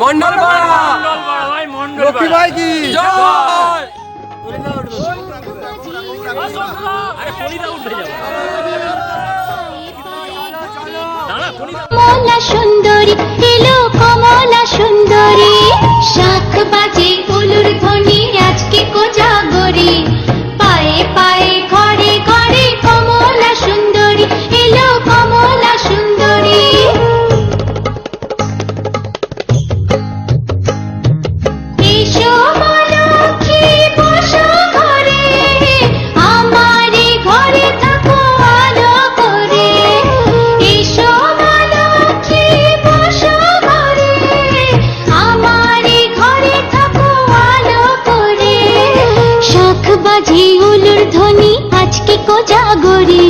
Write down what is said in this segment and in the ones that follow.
মন্ডল লক্ষ্মী ভাই কি? সুন্দরী বাজি উলুর ধ্বনি আজকে কোজাগরি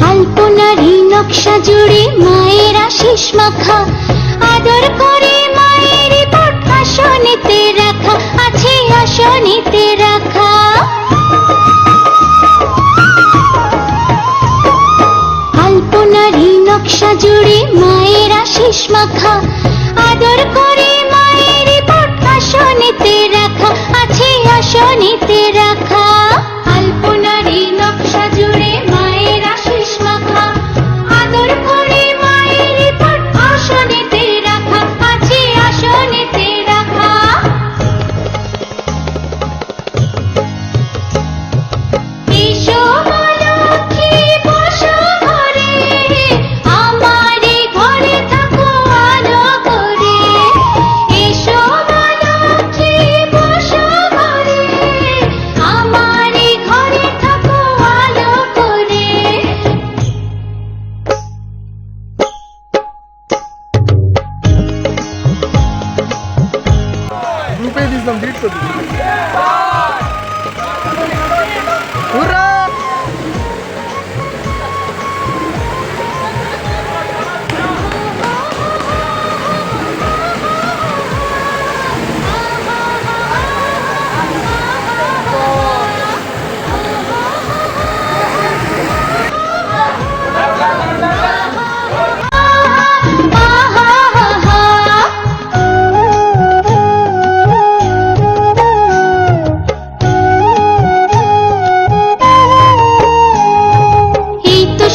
আলপনারি নকশা জুড়ে মায়ের আশিস মাখা। আদর করে মায়ের পট আসনেতে রাখা, আছে আসনেতে রাখা। আলপনারি নকশা জুড়ে মায়ের আশিস মাখা। আদর করে পট আসনেতে রাখা, আছে আসনেতে রাখা। कंप्लीट करू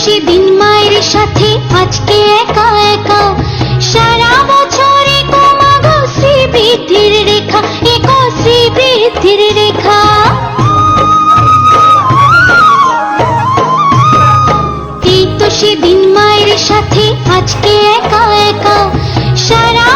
সেদিন মায়ের সাথে আজকে একা একা। সারা বছরে কমাগো শ্রীবৃদ্ধির রেখা শ্রীবৃদ্ধির রেখা। এই তো সেদিন মায়ের সাথে আজকে একা একা। সারা